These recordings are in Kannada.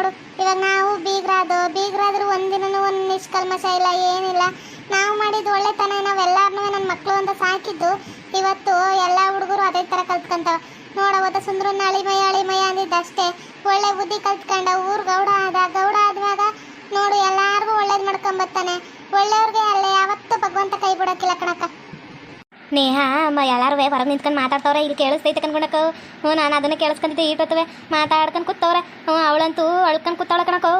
ನೋಡು, ಇವಾಗ ನಾವು ಬೀಗ್ರಾದು, ಬೀಗ್ರಾದ್ರೂ ಒಂದಿನೂ ಒಂದು ನಿಷ್ಕಲ್ಮಶ ಇಲ್ಲ ಏನಿಲ್ಲ. ನಾವು ಮಾಡಿದ ಒಳ್ಳೆತನ ನಾವೆಲ್ಲರನ್ನೂ ನನ್ನ ಮಕ್ಕಳು ಅಂತ ಸಾಕಿದ್ದು, ಇವತ್ತು ಎಲ್ಲ ಹುಡುಗರು ಅದೇ ಥರ ಕಲ್ತ್ಕೊಂತಾವ. ನೋಡವತ್ತ ಅಳಿ ಅಳಿಮಯ ಅಳಿಮಯ ಅಂದಿದ್ದಷ್ಟೇ. ಒಳ್ಳೆ ಬುದ್ಧಿ ಕಲ್ತ್ಕೊಂಡ ಊರು ಗೌಡ ಆದ, ಗೌಡ ಆದ್ವಾಗ ನೋಡು, ಎಲ್ಲಾರ್ಗೂ ಒಳ್ಳೇದ್ ಮಾಡ್ಕೊಂಬರ್ತಾನೆ ಒಳ್ಳೆಯವ್ರಿಗೆ ಅಲ್ಲ ಯಾವತ್ತೂ ಭಗವಂತ ಕೈ ಬಿಡೋಕ್ಕಿಲ್ಲ ಕಣಕ್ಕ. ನೇಹ ಮ ಎಲ್ಲಾರು ಹೊರಗೆ ನಿಂತ್ಕೊಂಡು ಮಾತಾಡ್ತವ್ರೆ, ಇಲ್ಲಿ ಕೇಳಿಸ್ತೈತೆ ಕನ್ಕೊಂಡಕ್ಕ ಹ್ಞೂ, ನಾನು ಅದನ್ನ ಕೇಳಿಸ್ಕೊಂತಿದ್ದೆ, ಈಟತ್ತವೆ. ಮಾತಾಡ್ಕೊಂಡು ಕೂತವ್ರೆ. ಹ್ಞೂ, ಅವಳಂತೂ ಅಳ್ಕೊಂಡು ಕೂತವಳೆ ಕಣಕೋ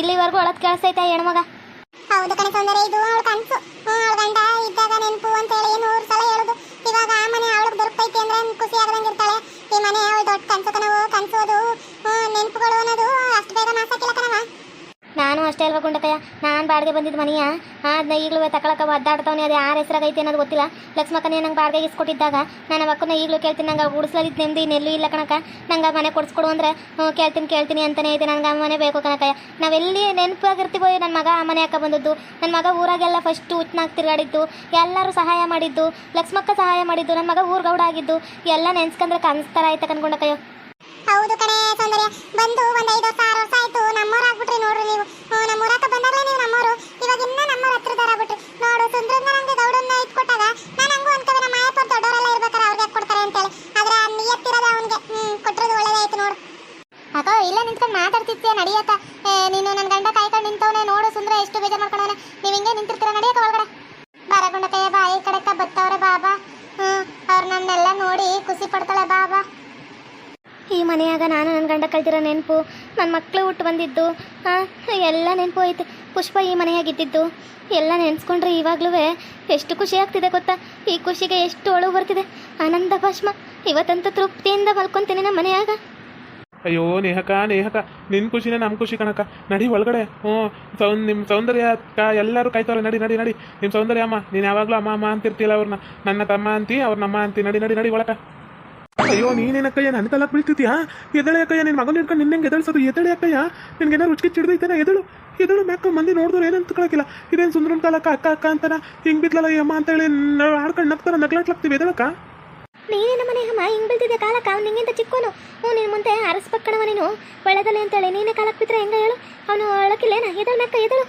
ಇಲ್ಲಿವರೆಗೂ ಅಳತ್ ಕೇಳಿಸ್ತೈತೆ ಹೆಣ್ಮಗ. ಹೌದು ಕಣೆ ತೊಂದರೆ ಇದು ಅವಳ ಕನಸು. ಹ್ಞೂ, ಅವಳ ಗಂಡ ಇದ್ದಾಗ ನೆನಪು ಅಂತ ಹೇಳಿ ನೂರು ಸಲ ಹೇಳುದು. ಇವಾಗ ಆ ಮನೆ ಅವಳಿಗೆ ದೊರಕೈತಿ ಅಂದ್ರೆ ಖುಷಿ ಆಗದಂಗೆ ಇರ್ತಾಳೆ. ಈ ಮನೆ ಅವಳು ದೊಡ್ಡ ಕನಸು ಕಣವು, ಕನಸು ಅದು. ನೆನಪುಗಳು ಅನ್ನೋದು ಅಷ್ಟು ಬೇಗ ಮಾಸಾಕಿಲ್ಲ ಕಣವ ನಾನು ಅಷ್ಟೇ ಅಲ್ವಾ ಗುಂಡಕಯ್ಯ ನಾನು ಬಾಡಿಗೆ ಬಂದಿದ್ದು ಮನೆಯ. ಅದನ್ನ ಈಗಲೂ ತಗೊಳಕ ಒದ್ದಾಡ್ತಾವನೆ ಅದು ಯಾರ ಹೆಸರಾಗೈತೆ ಅನ್ನೋದು ಗೊತ್ತಿಲ್ಲ. ಲಕ್ಷ್ಮಕ್ಕನೇ ನಂಗೆ ಬಾಡಿಗೆ ಇಸ್ಕೊಟ್ಟಿದ್ದಾಗ ನಾನು ಅಕ್ಕನ ಈಗಲೂ ಕೇಳ್ತೀನಿ. ನಂಗೆ ಗುಡಿಸ್ಲದಿತ್ತು ನೆಮ್ಮದಿ ನೆಲ್ಲೂ ಇಲ್ಲ ಕಣಕ ನಂಗೆ ಮನೆ ಕೊಡಿಸ್ಕೊಡು ಅಂದ್ರೆ ಕೇಳ್ತೀನಿ ಕೇಳ್ತೀನಿ ಅಂತಲೇ ಐತೆ ನನಗೆ ಆ ಮನೆ ಬೇಕು ಕಣಕಯ್ಯ. ನಾವೆಲ್ಲಿ ನೆನಪಾಗಿರ್ತೀವೋ ನನ್ನ ಮಗ ಆ ಮನೆ ಹಾಕ ಬಂದದ್ದು. ನನ್ನ ಮಗ ಊರಾಗೆಲ್ಲ ಫಸ್ಟ್ ಉಚ್ಚನಾಗಿ ತಿರುಗಾಡಿದ್ದು. ಎಲ್ಲರೂ ಸಹಾಯ ಮಾಡಿದ್ದು. ಲಕ್ಷ್ಮಕ್ಕ ಸಹಾಯ ಮಾಡಿದ್ದು. ನನ್ನ ಮಗ ಊರ್ಗೌಡ ಆಗಿದ್ದು. ಎಲ್ಲ ನೆನ್ಸ್ಕೊಂಡ್ರೆ ಕನ್ಸ್ತಾರ ಆಯ್ತಾ ಕನ್ಕೊಂಡಕಯ್ಯ ಹೌದು ಕಣೆ ಸೌಂದರ್ಯ. ಬಂದು ಒಂದೈದು ವರ್ಷ ಆಯ್ತು ನಮ್ಮೂರ್ ಆಗ್ಬಿಟ್ರಿ ನೋಡ್ರಿ ನೀವು ಹ್ಞೂ ನಮ್ಮೂರಕ್ಕ ಬಂದಾಗಲೇ ನೀವು ನಮ್ಮೂರು ಇವಾಗ ಇನ್ನ ನಮ್ಮೂರ ಹತ್ರದಾರ ಆಗ್ಬಿಟ್ರಿ ನೋಡು ಸುಂದ್ರನ್ನ ನಮ್ಗೆ ಗೌಡನ್ನ ಇಟ್ಕೊಟ್ಟಾಗ ನಾನು ಹಂಗೂ ಅನ್ಕೋವೆ ನಮ್ಮ ಮಾಯಪ್ಪ ದೊಡ್ಡವರೆಲ್ಲ ಇರ್ಬೇಕಾರೆ ಅವ್ರಿಗೆ ಯಾಕ್ ಕೊಡ್ತಾರೆ ಅಂತೇಳಿ ಆದ್ರೆ ಆ ನಿಯತ್ತಿರೋದು ಅವನಿಗೆ ಹ್ಮ್ ಕೊಟ್ಟಿರೋದು ಒಳ್ಳೇದಾಯ್ತು ನೋಡು ಅಕ್ಕ ಇಲ್ಲ ನಿಂತ್ಕೊಂಡು ಮಾತಾಡ್ತಿದ್ದೆ ನಡಿಯಕ್ಕ ಏ, ನೀನು ನನ್ನ ಗಂಡ ಕಾಯ್ಕೊಂಡು ನಿಂತವನೆ ನೋಡು ಸುಂದ್ರ ಎಷ್ಟು ಬೇಜಾರು ಮಾಡ್ಕೊಂಡವನೆ ನೀವು ಹಿಂಗೆ ನಿಂತಿರ್ತೀರ ನಡಿಯಕ್ಕ ಒಳಗಡೆ ಬರಗೊಂಡ ಕೈಯ ಬಾಯಿ ಕಡೆಕ್ಕ ಬತ್ತವ್ರೆ ಬಾಬಾ ಹ್ಮ್ ಅವ್ರು ನನ್ನೆಲ್ಲ ನೋಡಿ ಖುಷಿ ಪಡ್ತಾಳೆ ಬಾಬಾ ಈ ಮನೆಯಾಗ ನಾನು ನನ್ನ ಗಂಡ ಕಲ್ತಿರೋ ನೆನಪು. ನನ್ನ ಮಕ್ಕಳು ಹುಟ್ಟು ಬಂದಿದ್ದು. ಎಲ್ಲ ನೆನಪು ಐತೆ ಪುಷ್ಪ ಈ ಮನೆಯಾಗಿದ್ದಿದ್ದು. ಎಲ್ಲ ನೆನೆಸ್ಕೊಂಡ್ರೆ ಇವಾಗ್ಲೂ ಎಷ್ಟು ಖುಷಿ ಆಗ್ತಿದೆ ಗೊತ್ತಾ? ಈ ಖುಷಿಗೆ ಎಷ್ಟು ಒಳಗೆ ಬರ್ತಿದೆ. ಆನಂದ ಭಾಷ್ಮ ಇವತ್ತಂತೂ ತೃಪ್ತಿಯಿಂದ ಮಲ್ಕೊಂತೀನಿ ನಮ್ಮ ಮನೆಯಾಗ. ಅಯ್ಯೋ, ನೇಹಕ ನೇಹಕ. ನಿನ್ ಖುಷಿನೇ ನಮ್ಮ ಖುಷಿ ಕಣಕ. ನಡಿ ಒಳಗಡೆ. ಹ್ಞೂ. ಸೌ ನಿಮ್ಮ ಸೌಂದರ್ಯ ಎಲ್ಲರೂ ಕಾಯ್ತವ್ರೆ ನಡಿ ನಡಿ ನಡಿ. ನಿಮ್ಮ ಸೌಂದರ್ಯ ಅಮ್ಮ. ನೀನು ಯಾವಾಗಲೂ ಅಮ್ಮ ಅಮ್ಮ ಅಂತಿರ್ತಿಲ್ಲ ಅವ್ರನ್ನ ನನ್ನ ತಮ್ಮ ಅಂತಿ ಅವ್ರ ನಮ್ಮ ಅಂತಿ. ನಡಿ ನಡಿ ನಡಿ ಒಳಕ. ಅಯ್ಯೋ ನೀನೇನಕ್ಕಯ್ಯ ನನ್ನ ತಲಕ್ ಬೀಳ್ತಿದ್ಯಾ? ಎದಳೆ ಅಕ್ಕಯ್ಯ ನಿನ್ನ ಮಗನ ಹಿಡ್ಕೊಂಡು ನಿನ್ನೆ ಎದಳಿಸೋದು ಎದಳೆ ಅಕ್ಕಯ್ಯ, ನಿನ್ಗೆ ರುಚಿಗೆ ಚಿಡ್ದೈತಾನ ಎದಳು ಎದಳು ಮ್ಯಾಕ ಮಂದಿ ನೋಡಿದ್ರು, ಏನಂತ ಕಳಕಿಲ್ಲ ಇದೇನು ಸುಂದರನ್ ಕಾಲಕ್ಕ ಅಕ್ಕ ಅಕ್ಕ ಅಂತಾನ? ಹಿಂಗೆ ಬಿದ್ಲಲ್ಲ ಯಮ್ಮ ಅಂತ ಹೇಳಿ ಆಡ್ಕೊಂಡು ನಗ್ತಾರ ನಗ್ಲಾಟ್ಲಾಗ್ತೀವಿ. ಎದಳಕ್ಕ ನೀನೇನ ಮನೆ ಅಮ್ಮ? ಹಿಂಗೆ ಬೀಳ್ತಿದ್ದೆ ಕಾಲಕ್ಕ? ಅವ್ನು ನಿಂಗಿಂತ ಚಿಕ್ಕೋನು? ಹ್ಞೂ ನಿನ್ನ ಮುಂದೆ ಅರಸ್ಪಕ್ಕಣವ ನೀನು. ಒಳ್ಳೆದಲ್ಲ ಅಂತೇಳಿ ನೀನೇ ಕಾಲಕ್ಕೆ ಬಿದ್ರೆ ಹೆಂಗ ಹೇಳು? ಅವನು ಒಳಕಿಲ್ಲೇನ? ಎದಳು ಮ್ಯಾಕ ಎದಳು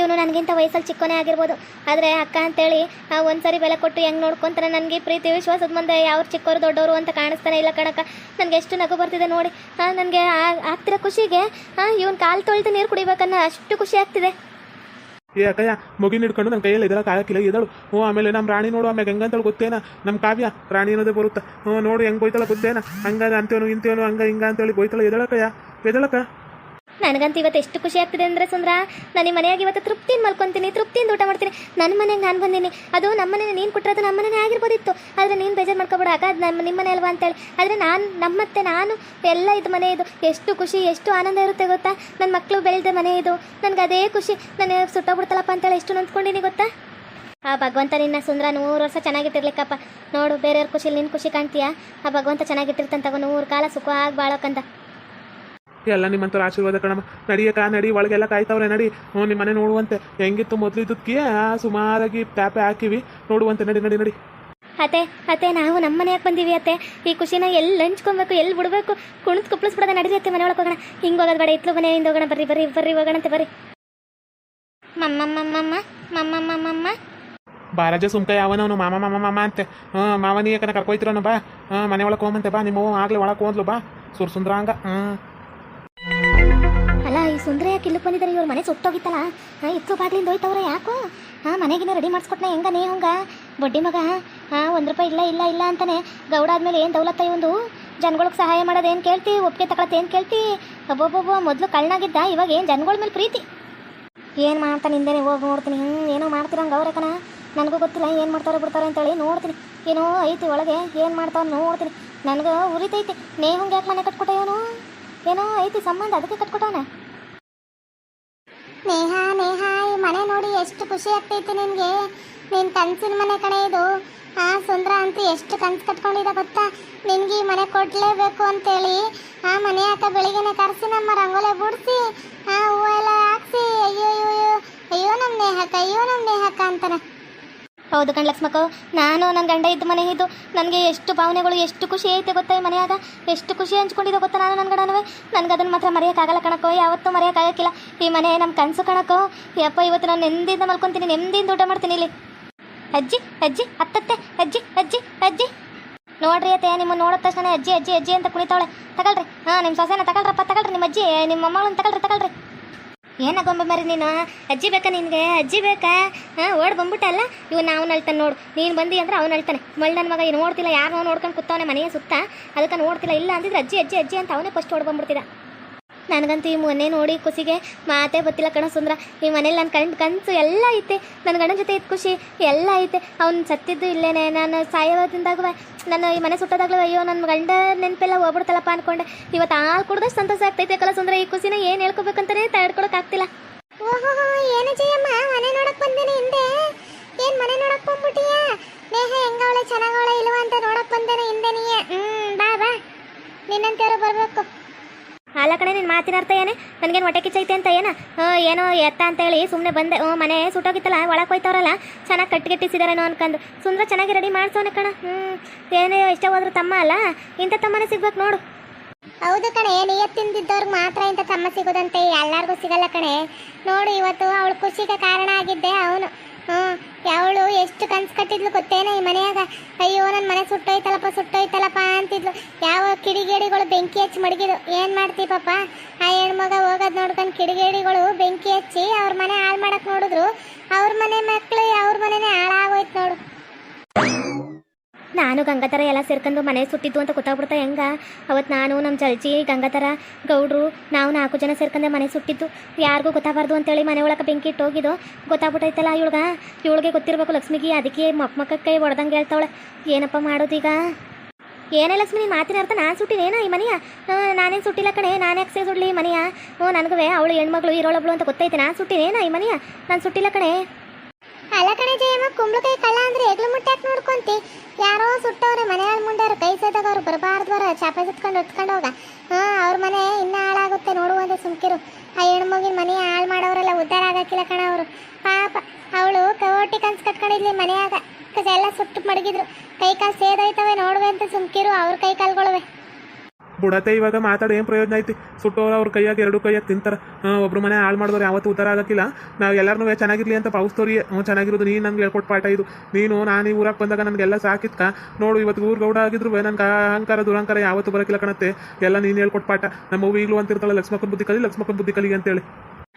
ಇವನು ನನಗಿಂತ ವಯಸ್ಸಲ್ಲಿ ಚಿಕ್ಕನೇ ಆಗಿರ್ಬೋದು. ಆದರೆ ಅಕ್ಕ ಅಂತೇಳಿ ಒಂದು ಒಂದ್ಸರಿ ಬೆಲೆ ಕೊಟ್ಟು ಹೆಂಗೆ ನೋಡ್ಕೊತಾನೆ ನನಗೆ ಪ್ರೀತಿ, ವಿಶ್ವಾಸದ ಮುಂದೆ ಯಾವ್ರು ಚಿಕ್ಕವರು ದೊಡ್ಡವರು ಅಂತ ಕಾಣಿಸ್ತಾನೆ ಇಲ್ಲ ಕಣಕ್ಕ. ನನಗೆ ಎಷ್ಟು ನಗು ಬರ್ತಿದೆ ನೋಡಿ. ನನಗೆ ಆಗ್ತಿರೋ ಖುಷಿಗೆ ಇವನು ಕಾಲು ತೊಳೆದು ನೀರು ಕುಡಿಬೇಕನ್ನ ಅಷ್ಟು ಖುಷಿ ಆಗ್ತಿದೆ. ಏ ಅಕ್ಕಯ್ಯ, ಮಗಿನ ಹಿಡ್ಕೊಂಡು ನನ್ನ ಕೈಯಲ್ಲಿ ಇದೆಲ್ಲ ಕಾಯಕ್ಕಿಲ್ಲ ಇದಳು ಹ್ಞೂ, ಆಮೇಲೆ ನಮ್ಮ ರಾಣಿ ನೋಡು, ಆಮೇಲೆ ಹೆಂಗಂತೇಳಿ ಗೊತ್ತೇನ? ನಮ್ಮ ಕಾವ್ಯ, ರಾಣಿ ಅನ್ನೋದೇ ಬರುತ್ತೆ. ಹ್ಞೂ, ನೋಡು, ಹೆಂಗೆ ಬೋಯ್ತಾಳ ಗೊತ್ತೇನ? ಹಂಗ ಅಂತೇನು ಇಂತೇನು ಹಂಗ, ಹಿಂಗ ಅಂತೇಳಿ ಬೋಯ್ತಾಳೆ ಎದಳಕ್ಕಯ್ಯ? ಎದಳಕ್ಕ? ನನಗಂತೂ ಇವತ್ತು ಎಷ್ಟು ಖುಷಿ ಆಗ್ತಿದೆ ಅಂದರೆ ಸುಂದ್ರ, ನಾನು ಈ ಮನೆಯಾಗ ಇವತ್ತು ತೃಪ್ತಿಯಿಂದ ಮಲ್ಕೊತೀನಿ, ತೃಪ್ತಿಯಿಂದ ಊಟ ಮಾಡ್ತೀನಿ. ನನ್ನ ಮನೆಗೆ ನಾನು ಬಂದೀನಿ. ಅದು ನಮ್ಮ ಮನೆ ನೀನು ಕೊಟ್ಟಿರೋದು ನಮ್ಮ ಮನೆನೇ ಆಗಿರ್ಬೋದಿತ್ತು. ಆದರೆ ನೀನು ಬೇಜಾರು ಮಾಡ್ಕೊಬೇಡ. ಆಗ ಅದು ನಮ್ಮ ನಿಮ್ಮ ಅಲ್ವಾ ಅಂತೇಳಿ. ಆದರೆ ನಾನು, ನಮ್ಮತ್ತೆ ನಾನು, ಎಲ್ಲ ಇದು ಮನೆ ಇದು. ಎಷ್ಟು ಖುಷಿ, ಎಷ್ಟು ಆನಂದ ಇರುತ್ತೆ ಗೊತ್ತಾ? ನನ್ನ ಮಕ್ಕಳು ಬೆಳೆದ ಮನೆ ಇದು. ನನಗೆ ಅದೇ ಖುಷಿ. ನಾನು ಸುಟ್ಟೋಗ್ಬಿಡ್ತಲ್ಲಪ್ಪ ಅಂತೇಳಿ ಎಷ್ಟು ನೊಂದ್ಕೊಂಡಿನಿ ಗೊತ್ತಾ? ಆ ಭಗವಂತ ನಿನ್ನ ಸುಂದ್ರ ನೂರು ವರ್ಷ ಚೆನ್ನಾಗಿಟ್ಟಿರ್ಲಿಕ್ಕಪ್ಪ. ನೋಡು, ಬೇರೆಯವ್ರ ಖುಷಿಲಿ ನಿನ್ನ ಖುಷಿ ಕಾಣ್ತೀಯಾ? ಆ ಭಗವಂತ ಚೆನ್ನಾಗಿಟ್ಟಿರ್ತಂತ ನೂರು ಕಾಲ ಸುಖವಾಗಿ ಬಾಳಕ್ಕಂತ ಎಲ್ಲ ನಿಮ್ಮಂಥವ್ರ ಆಶೀರ್ವಾದ ಕಣಮ್ಮ. ನಡಿಯಕ್ಕ ನಡಿ ಒಳಗೆಲ್ಲ ಕಾಯ್ತಾವ್ರೆ ನಡಿ. ಹ್ಞೂ ನಿಮ್ಮ ಮನೆ ನೋಡುವಂತೆ. ಹೆಂಗಿತ್ತು ಮೊದಲಿದ್ದಕ್ಕೆ ಸುಮಾರಾಗಿ ಟ್ಯಾಪೆ ಹಾಕಿವಿ. ನೋಡುವಂತೆ ನಡಿ ನಡಿ ನಡಿ. ಅತ್ತೆ ಅತ್ತೆ ನಾವು ನಮ್ಮ ಮನೆಯಾಗ ಬಂದೀವಿ ಅತ್ತೆ. ಈ ಖುಷಿನ ಎಲ್ಲಿ ಹಂಚ್ಕೊಬೇಕು ಎಲ್ಲಿ ಬಿಡಬೇಕು? ಕುಣಿದು ಕುಪ್ಳಿಸ್ಬಿಡೋದ ನಡೀರಿ ಅತ್ತೆ ಮನೆ ಒಳಗೆ ಹೋಗೋಣ. ಹಿಂಗೆ ಹೋಗೋದು ಬೇಡ ಇತ್ಲು ಮನೆಯಿಂದ ಹೋಗೋಣ ಬರ್ರಿ ಬರ್ರಿ ಬರ್ರಿ ಹೋಗೋಣಂತೆ ಬರ್ರಿ. ಮಮ್ಮಮ್ಮಮ್ಮಮ್ಮ ಮಮ್ಮಮ್ಮಮ್ಮಮ್ಮ. ಬಾರಾಜ ಸುಮ್ಕ ಯಾವನವನು ಮಾಮ ಮಾಮ ಮಾಮ ಅಂತೆ. ಹಾಂ ಮಾವನಿ ಯಾಕನ ಕರ್ಕೊಯ್ತಿರೋನು ಬಾ. ಹಾಂ ಮನೆ ಒಳಗೆ ಹೋಗಂತೆ ಬಾ. ನಿಮ್ಮ ಆಗಲೇ ಒಳಗೆ ಹೋದ್ಲು ಬಾ. ಸುರ್ ಸುಂದ್ರಾಂಗ ಹಾಂ ಈ ಸುಂದರ ಯಾಕೆ ಇಲ್ಲಿ ಬಂದಿದ್ದಾರೆ? ಇವ್ರ ಮನೆ ಸುಟ್ಟೋಗಿತ್ತಲ್ಲ. ಹಾಂ, ಇತ್ತು ಬಾಗ್ಲಿಂದ ಹೋಯ್ತವ್ರೆ, ಯಾಕೋ? ಹಾಂ ಮನೆಗಿನ ರೆಡಿ ಮಾಡಿಸ್ಕೊಟ್ನೆ ಹೆಂಗ ನೀ ಹಂಗ ಬಡ್ಡಿ ಮಗ, ಹಾಂ, ಒಂದು ರೂಪಾಯಿ ಇಲ್ಲ ಇಲ್ಲ ಇಲ್ಲ ಅಂತಾನೆ. ಗೌಡ ಆದ್ಮೇಲೆ ಏನು ದೌಲತ್ತ ಒಂದು ಜನಗಳಿಗೆ ಸಹಾಯ ಮಾಡೋದು ಏನು ಕೇಳ್ತಿ? ಒಪ್ಪಿಗೆ ತಗೊಳತ್ತೆ ಏನು ಕೇಳ್ತಿ? ಒಬ್ಬೊಬ್ಬೊಬ್ಬ ಮೊದಲು ಕಳ್ಳನಾಗಿದ್ದ, ಇವಾಗ ಏನು ಜನಗಳ ಮೇಲೆ ಪ್ರೀತಿ? ಏನು ಮಾಡ್ತಾನೆ ಹಿಂದೆ ಹೋಗಿ ನೋಡ್ತೀನಿ. ಹ್ಞೂ ಏನೋ ಮಾಡ್ತಿರಂಗೆ ಕಣ? ನನಗೂ ಗೊತ್ತಿಲ್ಲ, ಏನು ಮಾಡ್ತಾರೆ ಬಿಡ್ತಾರೆ ಅಂತೇಳಿ ನೋಡ್ತೀನಿ. ಏನೋ ಐತಿ ಒಳಗೆ, ಏನು ಮಾಡ್ತಾವ ನೋಡ್ತೀನಿ. ನನಗೆ ಉರಿತೈತಿ. ನೇಹಂಗೆ ಯಾಕೆ ಮನೆ ಕಟ್ಕೊಟ್ಟೆ ಇವನು? ಏನೋ ಐತಿ ಸಂಬಂಧ, ಅದಕ್ಕೆ ಕಟ್ಕೊಟ್ಟವನ. ನೇಹ ನೇಹ, ಈ ಮನೆ ನೋಡಿ ಎಷ್ಟು ಖುಷಿ ಆಗ್ತೈತೆ ನಿನಗೆ. ನಿನ್ನ ಕನ್ಸಿನ ಮನೆ ಕಡೆ ಇದು. ಆ ಸುಂದರ ಅಂತ ಎಷ್ಟು ಕನ್ಸು ಕಟ್ಕೊಂಡಿದ ಗೊತ್ತಾ? ನಿನ್ಗೆ ಈ ಮನೆ ಕೊಡ್ಲೇಬೇಕು ಅಂತೇಳಿ. ಆ ಮನೆ ಆಕ ಬೆಳಿಗ್ಗೆನೆ ಕರೆಸಿ ನಮ್ಮ ರಂಗೋಲೆ ಬಿಡಿಸಿ, ಆ ಹೂವು ಎಲ್ಲ ಹಾಕ್ಸಿ. ಅಯ್ಯೋ ಅಯ್ಯೋ ಅಯ್ಯೋ. ನಮ್ಮ ನೇಹಕ್ಕ, ಅಯ್ಯೋ ನಮ್ಮ ನೇಹಕ್ಕ ಅಂತಾನೆ. ಹೌದು ಕಣ್ ಲಕ್ಷ್ಮಕ್ಕ. ನಾನು ನನ್ನ ಗಂಡ ಇದ್ದ ಮನೆ ಇದ್ದು ನನಗೆ ಎಷ್ಟು ಭಾವನೆಗಳು, ಎಷ್ಟು ಖುಷಿ ಐತೆ ಗೊತ್ತಾ ಈ ಮನೆಯಾಗ? ಎಷ್ಟು ಖುಷಿ ಹಂಚ್ಕೊಂಡಿದ್ದೆ ಗೊತ್ತಾ ನಾನು ನನ್ನ ಗಂಡನವೇ? ನನಗೆ ಅದನ್ನು ಮಾತ್ರ ಮರೆಯೋಕ್ಕಾಗಲ್ಲ ಕಣಕ್ಕೋ, ಯಾವತ್ತೂ ಮರೆಯೋಕ್ಕಾಗಕ್ಕಿಲ್ಲ. ಈ ಮನೆ ನಮ್ಮ ಕನಸು ಕಣಕ್ಕೋ. ಯಪ್ಪ ಇವತ್ತು ನಾನು ನೆಮ್ಮದಿಯಿಂದ ಮಲ್ಕೊತೀನಿ, ನೆಮ್ಮದಿಯಿಂದ ಊಟ ಮಾಡ್ತೀನಿ ಇಲ್ಲಿ. ಅಜ್ಜಿ ಅಜ್ಜಿ, ಅತ್ತತ್ತೆ, ಅಜ್ಜಿ ಅಜ್ಜಿ ಅಜ್ಜಿ. ನೋಡ್ರಿ ಅತ್ತೆ ನಿಮ್ಮ ನೋಡಿದ ತಕ್ಷಣ ಅಜ್ಜಿ ಅಜ್ಜಿ ಅಜ್ಜಿ ಅಂತ ಕುಣಿತಾವಳೆ. ತಗೊಳ್ರಿ. ಹಾಂ ನಿಮ್ಮ ಸೊಸೆನ ತಗೊಳ್ರಪ್ಪ, ತಗೊಳ್ರಿ ನಿಮ್ಮ ಅಜ್ಜಿ ನಿಮ್ಮ ಮೊಮ್ಮಗಳನ್ನ ತಗೊಳ್ರಿ ತಗೊಳ್ರಿ. ಏನ ಗೊಂಬೆ ಮರಿ ನೀನು? ಅಜ್ಜಿ ಬೇಕಾ ನಿನಗೆ? ಅಜ್ಜಿ ಬೇಕಾ? ಹಾಂ, ಓಡ್ ಬಂದ್ಬಿಟ್ಟಲ್ಲ? ಇವ್ ನಾವು ಅಳ್ತಾನೆ ನೋಡು. ನೀನು ಬಂದಿ ಅಂದ್ರೆ ಅವ್ನು ಅಳ್ತಾನೆ. ಮಳ್ ನನ್ನ ಮಗ ಏನು ನೋಡ್ತಿಲ್ಲ ಯಾರು ನೋಡ್ಕೊಂಡು ಕೂತವನೆ ಮನೆಯ ಸುತ್ತ. ಅದಕ್ಕೆ ನೋಡ್ತಿಲ್ಲ, ಇಲ್ಲ ಅಂದಿದ್ರೆ ಅಜ್ಜಿ ಅಜ್ಜಿ ಅಜ್ಜಿ ಅಂತ ಅವನೇ ಫಸ್ಟ್ ಓಡ್ ಬಂದ್ಬಿಡ್ತಿದ್ದ. ನನಗಂತೂ ಈ ಮೊನ್ನೆ ನೋಡಿ ಖುಷಿಗೆ ಮಾತೇ ಗೊತ್ತಿಲ್ಲ ಕಣ ಸುಂದ್ರ. ಈ ಮನೇಲಿ ನನ್ನ ಕಣ್ ಕನಸು ಎಲ್ಲ ಐತೆ. ನನ್ನ ಗಂಡನ ಜೊತೆ ಇದ್ದು ಖುಷಿ ಎಲ್ಲ ಐತೆ. ಅವ್ನು ಸತ್ತಿದ್ದು ಇಲ್ಲೇನೆ. ನಾನು ಸಾಯೋದಿಂದಾಗುವ ನಾನು ಈ ಮನೆ ಸುಟ್ಟೋದಾಗ್ಲೂ ಅಯ್ಯೋ ನನ್ನ ಗಂಡ ನೆನಪೆಲ್ಲ ಹೋಗ್ಬಿಡ್ತಲ್ಲಪ್ಪ ಅನ್ಕೊಂಡೆ. ಇವತ್ತು ಹಾಲು ಕುಡ್ದಷ್ಟು ಸಂತೋಷ ಆಗ್ತೈತೆ ಕಲ ಸುಂದ್ರ. ಈ ಖುಷಿನ ಏನು ಹೇಳ್ಕೊಬೇಕಂತಾನೆ ತಡ್ಕೊಳಕ್ಕಾಗ್ತಿಲ್ಲ ಓಹೋ, ಏನು ಜಯಮ್ಮ? ಮನೆ ನೋಡಕ್ ಬಂದೇನೆ ಹಿಂದೆ. ಏನ್ ಮನೆ ನೋಡಕ್ ಬಂದ್ಬಿಟ್ಟಿಯಾ? ನೇಹ, ಹೆಂಗವಳೆ, ಚೆನ್ನಾಗವಳೆ ಇಲ್ವಾ ಅಂತ ನೋಡಕ್ ಬಂದೇನೆ ಹಿಂದೆ ನೀ ಹ್ಮ್, ಬಾ ಬಾ. ನಿನ್ನಂತೆಯವರು ಬರ್ಬೇಕು. ಅಲ್ಲ ಕಡೆ ನಿನ್ನ ಮಾತಿನ ಅರ್ಥ ಏನೇ? ನನಗೇನು ಹೊಟ್ಟೆ ಕಿಚ್ಚೈತೆ ಅಂತ ಏನ? ಏನೋ ಎತ್ತ ಅಂತ ಹೇಳಿ ಸುಮ್ಮನೆ ಬಂದೆ ಮನೆ ಸುಟ್ಟೋಗಿತ್ತಲ್ಲ, ಒಳಗೆ ಹೋಯ್ತವ್ರಲ್ಲ, ಚೆನ್ನಾಗಿ ಕಟ್ಟಿಗೆಟ್ಟಿಸಿದಾರೇನೋ ಅನ್ಕಂಡು ಸುಂದ್ರ ಚೆನ್ನಾಗಿ ರೆಡಿ ಮಾಡ್ಸೋಣ ಕಣ. ಹ್ಞೂ ಏನೇ ಇಷ್ಟ ಹೋದ್ರು ತಮ್ಮ ಅಲ್ಲ? ಇಂಥ ತಮ್ಮನೇ ಸಿಗ್ಬೇಕು ನೋಡು. ಹೌದು ಕಣೆ ನಿಯತ್ತಿಂದಿದ್ದವ್ರಿಗೆ ಮಾತ್ರ ಇಂಥ ತಮ್ಮ ಸಿಗೋದಂತೆ ಎಲ್ಲರಿಗೂ ಸಿಗಲ್ಲ ಕಣೆ. ನೋಡು, ಇವತ್ತು ಅವಳು ಖುಷಿಗೆ ಕಾರಣ ಆಗಿದ್ದೆ, ಅವನು. ಅವಳು ಎಷ್ಟು ಕನ್ಸು ಕಟ್ಟಿದ್ಲು ಗೊತ್ತೇನ ಈ ಮನೆಯಾಗ? ಅಯ್ಯೋ ನನ್ನ ಮನೆ ಸುಟ್ಟೋಯ್ತಲ್ಲಪ್ಪ ಸುಟ್ಟೋಯ್ತಲ್ಲಪ್ಪ ಅಂತಿದ್ಲು. ಯಾವ ಕಿಡಿಗೇಡಿಗಳು ಬೆಂಕಿ ಹಚ್ಚಿ ಮಡಗಿದ್ರು ಏನು ಮಾಡ್ತೀವಿ ಪಾಪ? ಆ ಹೆಣ್ಮಗ ಹೋಗೋದು ನೋಡ್ಕೊಂಡು ಕಿಡಿಗೇಡಿಗಳು ಬೆಂಕಿ ಹಚ್ಚಿ ಅವ್ರ ಮನೆ ಹಾಳು ಮಾಡಕ್ಕೆ ನೋಡಿದ್ರು. ಅವ್ರ ಮನೆ ಮಕ್ಕಳು ಅವ್ರ ಮನೆನೇ ಹಾಳಾಗೋಯ್ತು ನೋಡು. ನಾನು ಗಂಗಾಧರ ಎಲ್ಲ ಸೇರ್ಕೊಂಡು ಮನೆ ಸುಟ್ಟಿದ್ದು ಅಂತ ಗೊತ್ತಾಗ್ಬಿಡ್ತಾ ಹೆಂಗ? ಅವತ್ತು ನಾನು ನಮ್ಮ ಜಲ್ಜಿ ಗಂಗಾಧರ ಗೌಡ್ರು, ನಾವು ನಾಲ್ಕು ಜನ ಸೇರ್ಕೊಂಡೆ ಮನೆ ಸುಟ್ಟಿದ್ದು ಯಾರಿಗೂ ಗೊತ್ತಾಗಬಾರ್ದು ಅಂತೇಳಿ ಮನೆ ಒಳಗೆ ಬೆಂಕಿ ಇಟ್ಟು ಹೋಗಿದ್ದು. ಗೊತ್ತಾಗ್ಬಿಟ್ಟೈತಲ್ಲ ಇವಳ್ಗ? ಇವಳಿಗೆ ಗೊತ್ತಿರಬೇಕು ಲಕ್ಷ್ಮಿಗೆ, ಅದಕ್ಕೆ ಮಕ್ ಕೈ ಹೊಡೆದಂಗೆ ಹೇಳ್ತಾವಳೆ. ಏನಪ್ಪ ಮಾಡೋದೀಗ ಏನೇ ಲಕ್ಷ್ಮಿ, ಮಾತಿನ ಅರ್ಥ ನಾನು ಸುಟ್ಟಿನೇನ ಈ ಮನೆಯ? ನಾನೇನು ಸುಟ್ಟಿಲ್ಲ ಕಣೆ, ನಾನು ಯಾಕೆ ಸುಡ್ಲಿ ಮನೆಯ? ಹ್ಞೂ ನನಗೂ ಅವಳು ಹೆಣ್ಮಗಳು ಇರೋಳಬ್ಳು ಅಂತ ಗೊತ್ತೈತೆ, ನಾನು ಸುಟ್ಟಿನೇನ ಈ ಮನೆಯ? ನಾನು ಸುಟ್ಟಿಲ್ಲ ಕಣೆ. ಅಲ್ಲ ಕಣೆ ಜಯಮ್ಮ, ಕುಂಬಳಕಾಯಿ ಕಲ್ಲ ಅಂದ್ರೆ ಎಗ್ಲು ಮುಟ್ಟಾಕ್ ನೋಡ್ಕೊಂತಿ? ಯಾರೋ ಸುಟ್ಟವ್ರೆ ಮನೆಯಲ್ಲಿ ಮುಂಡವ್ರು, ಕೈ ಸದಾಗ ಅವ್ರು ಬರಬಾರ್ದವ್ರ ಚಾಪೆ ಸುತ್ಕೊಂಡು ಹೊತ್ಕೊಂಡು ಹೋಗ. ಹಾ, ಅವ್ರ ಮನೆ ಇನ್ನ ಹಾಳಾಗುತ್ತೆ ನೋಡುವಂತೆ ಸುಮ್ಕಿರು. ಆ ಹೆಣ್ಮಗಿನ ಮನೆ ಹಾಳು ಮಾಡೋರೆಲ್ಲ ಉದ್ಧಾರ ಆಗಕ್ಕಿಲ್ಲ ಕಣ ಅವರು. ಪಾಪ, ಅವಳು ಕವೋಟಿ ಕನ್ಸ್ ಕಟ್ಕೊಂಡಿದ್ಲಿ ಮನೆಯಾಗ. ಎಲ್ಲ ಸುಟ್ಟು ಮಡಗಿದ್ರು. ಕೈ ಕಾಲು ಸೇದೋಯ್ತವೆ ನೋಡುವೆ ಅಂತ ಸುಮ್ಕಿರು, ಅವ್ರ ಕೈ ಕಾಲ್ಗೊಳವೆ. ಬುಡತೆ ಇವಾಗ ಮಾತಾಡಿ, ಏನು ಪ್ರಯೋಜನ ಐತಿ? ಸುಟ್ಟೋರು ಅವ್ರ ಕೈಯಾಗ ಎರಡು ಕೈಯಾಗ ತಿಂತಾರೆ. ಒಬ್ರು ಮನೆ ಹಾಳು ಮಾಡಿದವ್ರು ಯಾವತ್ತೂ ಉತ್ತರ ಆಗಕ್ಕಿಲ್ಲ. ನಾವು ಎಲ್ಲರೂ ಚೆನ್ನಾಗಿರ್ಲಿ ಅಂತ ಪಾವಿಸ್ತೋರಿ ಹ್ಞೂ ಚೆನ್ನಾಗಿರೋದು. ನೀನು ನನಗೆ ಹೇಳ್ಕೊಟ್ಟು ಪಾಠ ಇದು. ನೀನು, ನಾನು ಈ ಊರಾಗ ಬಂದಾಗ ನನಗೆಲ್ಲ ಸಾಕಿತ್ಕ. ನೋಡು, ಇವತ್ತು ಊರು ಗೌಡ ಆಗಿದ್ರು, ನನಗೆ ಅಹಂಕಾರ, ದುರಹಂಕಾರ ಯಾವತ್ತೂ ಬರೋಕ್ಕಿಲ್ಲ ಕಣತ್ತೆ. ಎಲ್ಲ ನೀನು ಹೇಳ್ಕೊಟ್ಟು ಪಾಠ. ನಮ್ಮ ಅವ್ವ ಈಗಲೂ ಅಂತಿರ್ತಾಳೆ ಲಕ್ಷ್ಮಕ್ಕನ ಬುದ್ಧಿ ಕಲಿ ಲಕ್ಷ್ಮಕ್ಕನ ಬುದ್ಧಿ ಕಲಿ ಅಂತೇಳಿ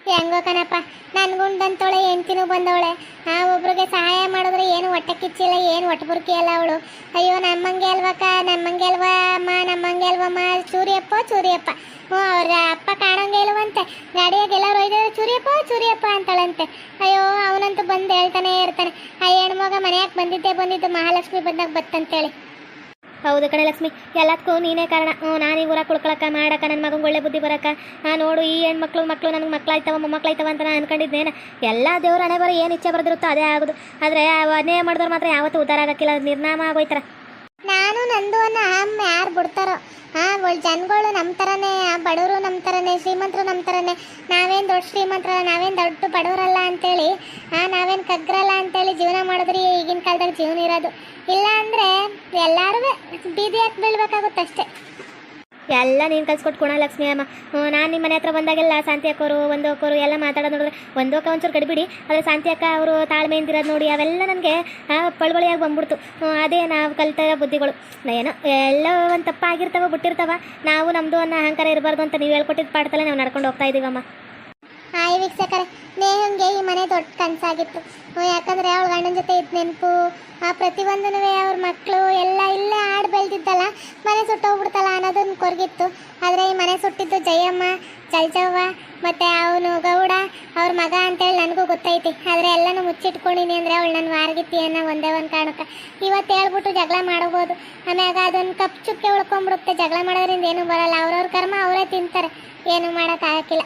ಹೆಂಗೋ ಕಣಪ್ಪ ನನ್ಗುಂಡಂತೋಳೆ ಹೆಂಡ್ತಿನೂ ಬಂದವಳೆ. ಆ ಒಬ್ರಿಗೆ ಸಹಾಯ ಮಾಡಿದ್ರೆ ಏನು ಹೊಟ್ಟೆ ಕಿಚ್ಚಿಲ್ಲ, ಏನು ಹೊಟ್ಟೆ ಅಲ್ಲ ಅವಳು. ಅಯ್ಯೋ, ನಮ್ಮಂಗೆ ಅಲ್ವಕ್ಕ, ನಮ್ಮಂಗೆ ಅಲ್ವಾ ಅಮ್ಮ, ನಮ್ಮಂಗೆ ಅಲ್ವಮ್ಮ ಚೂರಿಯಪ್ಪ ಚೂರಿಯಪ್ಪ ಹ್ಞೂ, ಅವ್ರ ಅಪ್ಪ ಕಾಣಂಗೆ ಇಲ್ವಂತೆ. ಗಾಡಿಯಾಗ ಎಲ್ಲರೂ ಒಯ್ದ್ರೆ ಚೂರಿಯಪ್ಪ ಚೂರಿಯಪ್ಪ ಅಂತಾಳಂತೆ. ಅಯ್ಯೋ, ಅವನಂತೂ ಬಂದು ಹೇಳ್ತಾನೆ ಇರ್ತಾನೆ. ಆ ಹೆಣ್ಮಗ ಮನೆಯಾಗ ಬಂದಿದ್ದೆ ಬಂದಿದ್ದು ಮಹಾಲಕ್ಷ್ಮಿ ಬಂದಾಗ ಬತ್ತಂತೇಳಿ. ಹೌದು ಕಣೆ ಲಕ್ಷ್ಮಿ, ಎಲ್ಲದಕ್ಕೂ ನೀನೇ ಕಾರಣ. ನಾನು ಈ ಊರಾಗ ಕುಳ್ಕೊಳಕ ಮಾಡಕ್ಕ ನನ್ನ ಮಗಂಗೆ ಒಳ್ಳೆ ಬುದ್ಧಿ ಬರಕ್ಕ. ಆ, ನೋಡು, ಈ ಹೆಣ್ಮಕ್ಳು ಮಕ್ಕಳು ನನಗೆ ಮಕ್ಕಳಾಯ್ತವ ಮೊಮ್ಮಕ್ಕಳಾಯ್ತವ ಅಂತ ನಾನು ಅನ್ಕೊಂಡಿದ್ದೇನೆ. ಎಲ್ಲ ದೇವ್ರ ಹಣೆ ಬರೋ ಏನು ಇಚ್ಛೆ ಬರೆದಿರುತ್ತೋ ಅದೇ ಆಗೋದು. ಆದರೆ ಅನೇ ಮಾಡಿದ್ರೆ ಮಾತ್ರ ಯಾವತ್ತೂ ಉದ್ದಾರ ಆಗಕ್ಕಿಲ್ಲ, ನಿರ್ನಾಮ ಆಗೋಯ್ತಾರ. ನಾನು ನಂದು ಅನ್ನ ಯಾರು ಬಿಡ್ತಾರೋ? ಹಾ ಜನಗಳು ನಮ್ಮ ಥರನೇ ಬಡವರು ನಮ್ಮ ಥರನೇ ಶ್ರೀಮಂತರು ನಮ್ಮ ಥರನೇ ನಾವೇನು ದೊಡ್ಡ ಶ್ರೀಮಂತರ ನಾವೇನು ದೊಡ್ಡ ಬಡವರಲ್ಲ ಅಂತೇಳಿ ಹಾ ನಾವೇನು ಕಗ್ರಲ್ಲ ಅಂತೇಳಿ ಜೀವನ ಮಾಡಿದ್ರಿ ಈಗಿನ ಕಾಲದಾಗ ಜೀವನ ಇರೋದು. ಇಲ್ಲ ಅಂದ್ರೆ ಎಲ್ಲರೂ ಬೀದಿ ಹಾಕಿ ಬೀಳ್ಬೇಕಾಗುತ್ತೆ ಅಷ್ಟೇ. ಎಲ್ಲ ನೀನು ಕಲ್ಸ್ಕೊಟ್ ಗುಣ ಲಕ್ಷ್ಮಿ ಅಮ್ಮ. ನಾನ್ ನಿಮ್ಮ ಮನೆ ಹತ್ರ ಬಂದಾಗೆಲ್ಲ ಶಾಂತಿ ಅಕ್ಕೋರು ಒಂದು ಅಕ್ಕೋರು ಎಲ್ಲ ಮಾತಾಡೋದು ನೋಡಿದ್ರೆ ಒಂದು ಅಕ್ಕ ಒಂಚೂರು ಕಡಿಬಿಡಿ ಆದರೆ ಶಾಂತಿ ಅಕ್ಕ ಅವರು ತಾಳ್ಮೆಯಿಂದ ಇರೋದು ನೋಡಿ ಅವೆಲ್ಲ ನನಗೆ ಪಳವಳಿಯಾಗಿ ಬಂದ್ಬಿಡ್ತು. ಅದೇ ನಾವು ಕಲಿತ ಬುದ್ಧಿಗಳು. ಏನೋ ಎಲ್ಲ ಒಂದು ತಪ್ಪಾಗಿರ್ತಾವ ಬಿಟ್ಟಿರ್ತಾವ ನಾವು ನಮ್ದು ಅನ್ನ ಅಹಂಕಾರ ಇರಬಾರ್ದು ಅಂತ ನೀವು ಹೇಳ್ಕೊಟ್ಟಿದ್ದು ಪಾಠದಲ್ಲೇ ನಾವು ನಡ್ಕೊಂಡು ಹೋಗ್ತಾ ಇದೀವಮ್ಮ. ಹಾಯ್ ವೀಕ್ಷಕರೇ ನೇಹಂಗೆ ಮನೆ ದೊಡ್ಡ ಕನಸಾಗಿತ್ತು. ಯಾಕಂದರೆ ಅವಳ ಗಂಡನ ಜೊತೆ ಇದ್ದ ನೆನಪು, ಆ ಪ್ರತಿಯೊಂದೂ ಅವ್ರ ಮಕ್ಕಳು ಎಲ್ಲ ಇಲ್ಲೇ ಆಡ್ ಬೆಳೆದಿದ್ದಲ್ಲ, ಮನೆ ಸುಟ್ಟೋಗ್ಬಿಡ್ತಲ್ಲ ಅನ್ನೋದನ್ನ ಕೊರಗಿತ್ತು. ಆದರೆ ಈ ಮನೆ ಸುಟ್ಟಿದ್ದು ಜಯಮ್ಮ, ಜಲ್ಜವ್ವ ಮತ್ತು ಅವನು ಗೌಡ, ಅವ್ರ ಮಗ ಅಂತೇಳಿ ನನಗೂ ಗೊತ್ತೈತಿ. ಆದರೆ ಎಲ್ಲನೂ ಮುಚ್ಚಿಟ್ಕೊಂಡಿನಿ ಅಂದರೆ ಅವಳು ನನ್ನ ವಾರಗಿತ್ತಿ ಅನ್ನೋ ಒಂದೇ ಒಂದು ಕಾರಣಕ್ಕೆ. ಇವತ್ತು ಹೇಳ್ಬಿಟ್ಟು ಜಗಳ ಮಾಡ್ಬೋದು. ಆಮ್ಯಾಗ ಅದೊಂದು ಕಪ್ ಚುಕ್ಕೆ ಉಳ್ಕೊಂಬಿಡುತ್ತೆ. ಜಗಳ ಮಾಡೋದ್ರಿಂದ ಏನೂ ಬರಲ್ಲ. ಅವ್ರವ್ರ ಕರ್ಮ ಅವರೇ ತಿಂತಾರೆ. ಏನೂ ಮಾಡೋಕ್ಕಾಗಕ್ಕಿಲ್ಲ